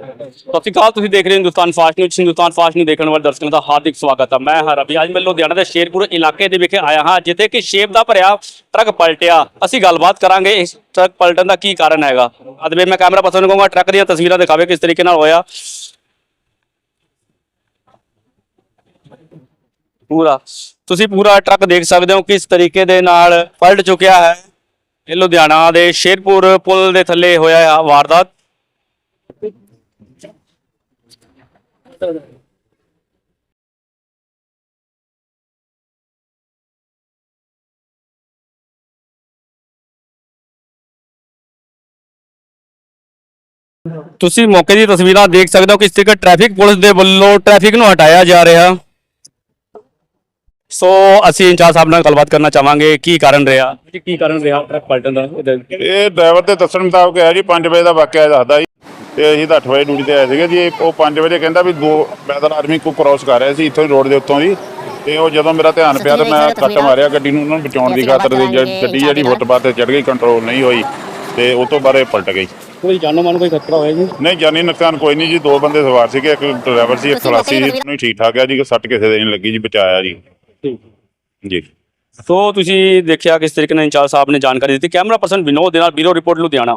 ਸਤਿ ਸ਼੍ਰੀ ਅਕਾਲ, ਤੁਸੀਂ ਦੇਖ ਰਹੇ ਹੋ Hindustan fast news. Hindustan fast news ਦੇਖਣ ਵਾਲੇ ਦਰਸ਼ਕਾਂ ਦਾ ਹਾਰਦਿਕ ਸਵਾਗਤ ਹੈ ਮੈਂ ਹਾਂ ਰਵੀ। ਅੱਜ ਮੈਂ ਲੁਧਿਆਣਾ ਦੇ ਸ਼ੇਰਪੁਰ ਇਲਾਕੇ ਦੇ ਵਿਖੇ ਆਇਆ ਹਾਂ, ਜਿੱਥੇ ਕਿ ਸ਼ੇਪ ਦਾ ਭਰਿਆ ਟਰੱਕ ਪਲਟਿਆ। ਅਸੀਂ ਗੱਲਬਾਤ ਕਰਾਂਗੇ ਇਸ ਟਰੱਕ ਪਲਟਣ ਦਾ ਕੀ ਕਾਰਨ ਹੈਗਾ। ਅਦਵੇ ਮੈਂ ਕੈਮਰਾ ਪਰਸਨ ਨੂੰ ਕਹੂੰਗਾ, ਟਰੱਕ ਦੀਆਂ ਤਸਵੀਰਾਂ ਦਿਖਾਵੇ ਕਿਸ ਤਰੀਕੇ ਨਾਲ ਹੋਇਆ। ਪੂਰਾ। ਤੁਸੀਂ ਪੂਰਾ ਟਰੱਕ ਦੇਖ ਸਕਦੇ ਹੋ ਕਿਸ ਤਰੀਕੇ ਦੇ ਨਾਲ ਪਲਟ ਚੁੱਕਿਆ ਹੈ। ਇਹ ਲੁਧਿਆਣਾ ਦੇ ਸ਼ੇਰਪੁਰ ਪੁਲ ਦੇ ਥੱਲੇ ਹੋਇਆ ਵਾਰਦਾਤ। ਤੁਸੀਂ ਮੌਕੇ ਦੀ ਤਸਵੀਰਾਂ ਦੇਖ ਸਕਦੇ ਹੋ ਕਿ ਇਸ ਤਰੀਕੇ ਟ੍ਰੈਫਿਕ ਪੁਲਿਸ ਦੇ ਵੱਲੋਂ ਟ੍ਰੈਫਿਕ ਨੂੰ ਹਟਾਇਆ ਜਾ ਰਿਹਾ। ਸੋ ਅਸੀਂ ਇੰਚਾਰਜ ਸਾਹਿਬ ਨਾਲ ਗੱਲਬਾਤ ਕਰਨਾ ਚਾਹਾਂਗੇ, ਕੀ ਕਾਰਨ ਰਿਹਾ? ਕੀ ਕਾਰਨ ਰਿਹਾ ਟਰੱਕ ਪਲਟਣ ਦਾ? ਇਹ ਡਰਾਈਵਰ ਦੇ ਦੱਸਣ ਮੁਤਾਬਕ ਹੈ ਜੀ 5 ਵਜੇ ਦਾ ਵਾਕਿਆ ਦੱਸਦਾ ਜੀ। ਤੇ ਅਸੀਂ ਤਾਂ 8 ਵਜੇ ਡਿਊਟੀ ਤੇ ਆਏ ਸੀਗੇ ਜੀ ਇਹ ਉਹ 5 ਵਜੇ ਕਹਿੰਦਾ ਵੀ ਦੋ ਪੈਦਲ ਆਦਮੀ ਕੋ ਕ੍ਰਾਸ ਕਰ ਰਿਹਾ ਸੀ ਇੱਥੋਂ ਰੋਡ ਦੇ ਉੱਤੋਂ ਦੀ ਤੇ ਉਹ ਜਦੋਂ ਮੇਰਾ ਧਿਆਨ ਪਿਆ ਤੇ ਮੈਂ ਕੱਟ ਮਾਰਿਆ ਗੱਡੀ ਨੂੰ ਉਹਨਾਂ ਨੂੰ ਬਚਾਉਣ ਦੀ ਖਾਤਰ ਦੀ ਜ- ਗੱਡੀ ਜਿਹੜੀ ਫੁੱਟਪਾਥ ਤੇ ਚੜ ਗਈ ਕੰਟਰੋਲ ਨਹੀਂ ਹੋਈ ਤੇ ਉਹ ਤੋਂ ਬਾਅਦ ਇਹ ਪਲਟ ਗਈ। ਕੋਈ ਜਾਨੋ ਮਾਨ ਕੋਈ ਖਤਰਾ ਹੋਇਆ ਜੀ? ਨਹੀਂ ਜਾਨੀ ਨੁਕਸਾਨ ਕੋਈ ਨਹੀਂ ਜੀ ਦੋ ਬੰਦੇ ਸਵਾਰ ਸੀਗੇ ਇੱਕ ਡਰਾਈਵਰ ਸੀ ਇੱਕ ਖਲਾਸੀ ਸੀ ਉਹਨੂੰ ਠੀਕ ਠਾਕ ਹੈ ਜੀ ਸੱਟ ਕਿਸੇ ਦੇ ਨਹੀਂ ਲੱਗੀ ਜੀ ਬਚਾਇਆ ਜੀ। ਠੀਕ। ਜੀ। ਸੋ ਤੁਸੀਂ ਦੇਖਿਆ ਕਿਸ ਤਰੀਕੇ ਨਾਲ ਇੰਚਾਰਜ ਸਾਹਿਬ ਨੇ ਜਾਣਕਾਰੀ ਦਿੱਤੀ। ਕੈਮਰਾ ਪਰਸਨ ਵਿਨੋਦ ਦੇ ਨਾਲ ਬਿਊਰੋ ਰਿਪੋਰਟ ਲੁਧਿਆਣਾ।